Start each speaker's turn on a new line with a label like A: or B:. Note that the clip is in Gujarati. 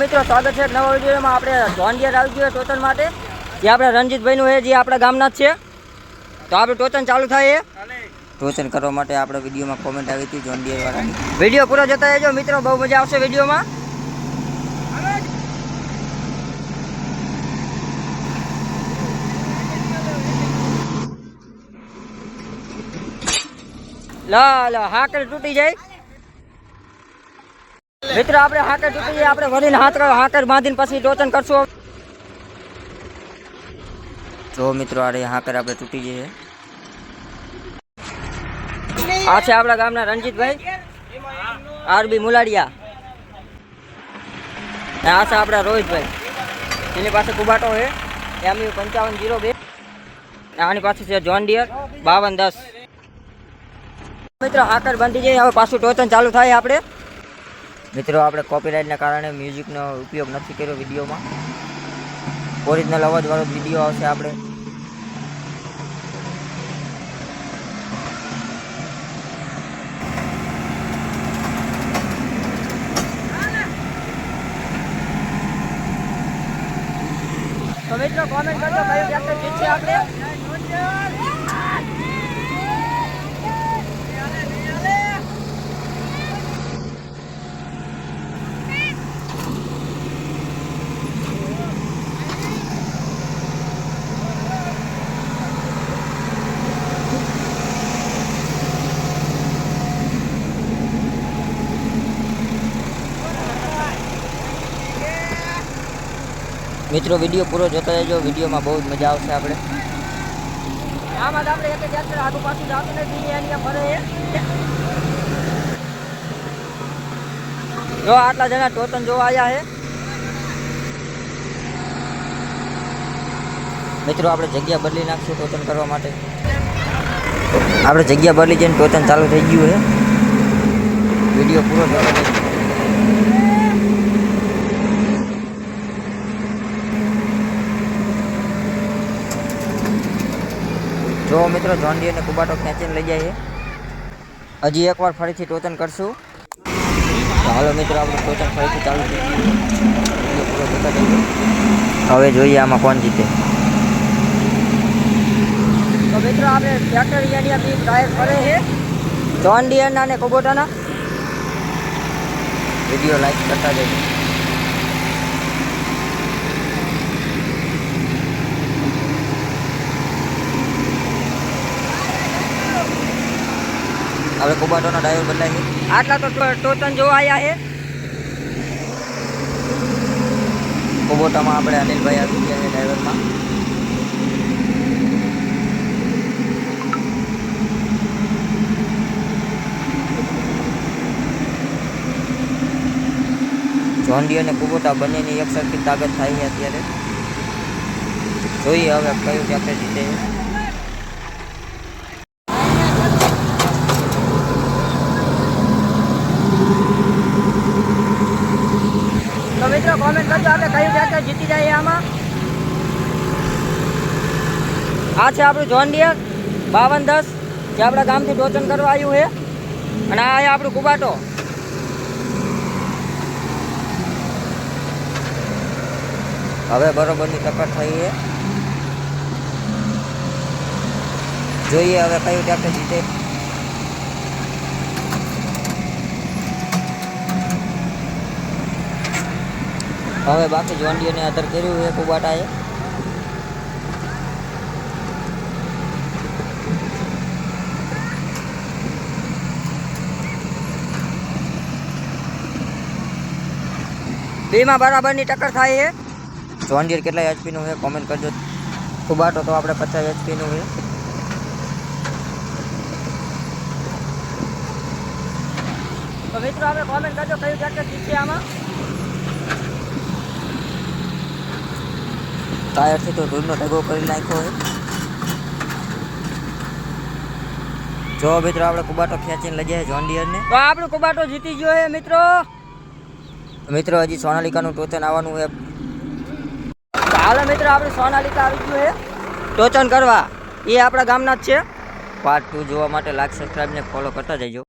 A: મિત્રો, સ્વાગત છે નવા વિડીયોમાં. આપણે જોન ડિયર આવી ગયું ટોચન માટે. જે આપણે રણજીતભાઈનું એ જે આપણા ગામના જ છે. તો આપણે ટોચન ચાલુ થાય એ. ટોચન કરવા માટે આપણે વિડીયોમાં કોમેન્ટ આવી હતી જોન ડિયર વાળાની. વીડિયો પૂરો જતા રહેજો મિત્રો, બહુ મજા આવશે વિડીયોમાં. લા લા હાકડ તૂટી જાય. મિત્ર, આપણે હાકર તૂટી જાય આપણે વળીને હાથ હાકર બાંધીને પછી ટોચન કરશું જો મિત્રો, આ રહી હાકર આપણે તૂટી જઈએ આ છે આપણા ગામના રણજીતભાઈ, આરબી મુલાડિયા. અને આ છે આપણા રોહિતભાઈ. એની પાસે કુબાટો છે. એમયુ પંચાવન જીરો બે. આની પાસે છે જોન ડિયર બાવન દસ. મિત્રો, હાકર બાંધી જઈએ હવે પાછું ટોચન ચાલુ થાય આપણે. મિત્રો, આપણે કોપીરાઇટના કારણે મ્યુઝિકનો ઉપયોગ નથી કર્યો વિડીયોમાં. ઓરિજિનલ અવાજવાળો વીડિયો આવશે આપણે. તો મિત્રો કોમેન્ટ કરજો કયું ટ્રેક્ટર જીતશે આપણે. મિત્રો વીડિયો પૂરો જોતા રહેજો. વિડીયોમાં બહુ જ મજા આવશે આપણે. આમાં આપણે એક ટ્રેક્ટર આગુ પાછું જતું નથી એની ફરે જો આટલા જણા ટોચન જોવા આવ્યા છે મિત્રો આપણે જગ્યા બદલી નાખશું ટોચન કરવા માટે. આપણે જગ્યા બદલી જઈને ટોચન ચાલુ થઈ ગયું છે વીડિયો પૂરો જોતા રહેજો જો મિત્રો જોન ડીયર ને કુબાટો ખેંચીને લઈ જઈએ હજી એકવાર ફરીથી ટોચન કરશું. તો હાલો મિત્રો આપણું ટોચન ફરીથી ચાલુ થઈ ગયું વીડિયો પૂરો જોતા જઈએ હવે જોઈએ આમાં કોણ જીતે. તો મિત્રો આપણે ટ્રેક્ટર યાડિયા બી ટાયર ફરે છે. જોન ડીયરના ને કુબોટાના. વીડિયો લાઈક કરતા જઈએ આપણે કુબાટોનો ડાયર બદલાય છે. આટલા તો ટોચન જોવા આવ્યા છે. કુબોટામાં આપણે અનિલભાઈ આવી ગયા છે ડ્રાઈવરમાં જોન્ડી અને કુબોટા બંનેની એક સરખી તાકાત થાય છે અત્યારે. જોઈએ હવે કયું ટ્રેક્ટર જીતે છે તો મિત્રો કોમેન્ટ કરજો આપણે કયું ટ્રેક્ટર જીતી જાય આમાં. આ છે આપણું જોન ડિયર બાવન દસ, જે આપણા ગામથી ટોચન કરવા આવ્યું છે. અને આ આપણું કુબાટો. હવે બરોબરની ટક્કર થઈ છે. જોઈએ હવે કયું ટ્રેક્ટર જીતે. હવે બાકી જોંડીઓને આદર કર્યું છે કુબાટાએ બેમાં બરાબરની ટક્કર થાય છે. જોંડિયર કેટલા એચપીનું છે કોમેન્ટ કરજો. કુબાટો તો આપણે પચાસ એચપીનું છે. તો મિત્રો આપણે કોમેન્ટ કરજો કયું ટ્રેક્ટર જીતશે આમાં. ટાયરથી તો ધૂળનો ઢગો કરી નાખ્યો હોય જો મિત્રો આપણે કુબાટો ખેંચીને લઈ જાય જોન ડિયરને તો આપણો કુબાટો જીતી ગયો હે મિત્રો. મિત્રો હજી સોનાલિકાનું ટોચન આવવાનું હે હાલો મિત્રો આપણે સોનાલિકા આવી ગયું હે ટોચન કરવા. એ આપણા ગામના જ છે. પાર્ટ ટુ જોવા માટે લાઈક સબસ્ક્રાઈબ ને ફોલો કરતા જજો